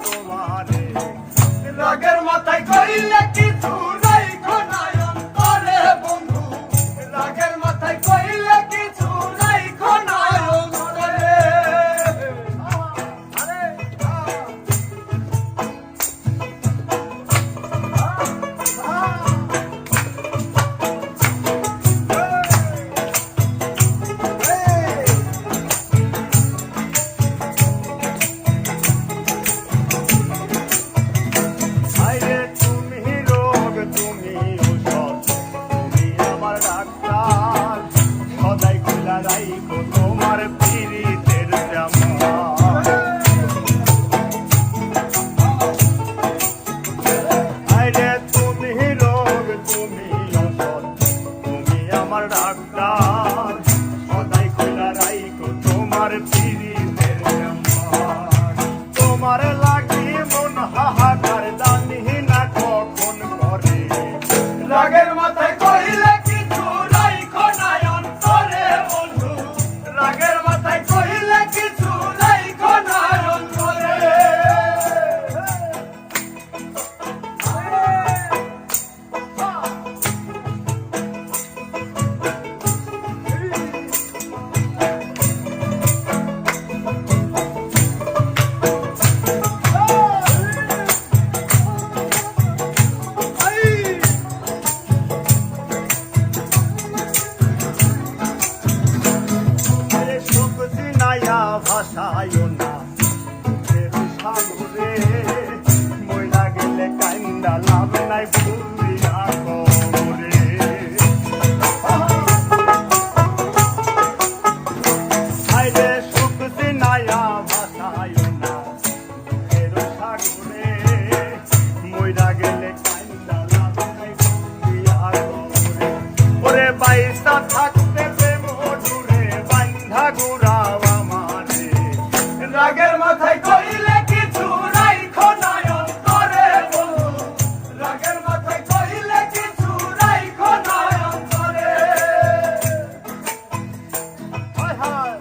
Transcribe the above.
তোমারে लगन রাইখো তোমার পিড়িতের জামা। আমার ডাক্তার। সদাই খোলা রাইকো তোমার high.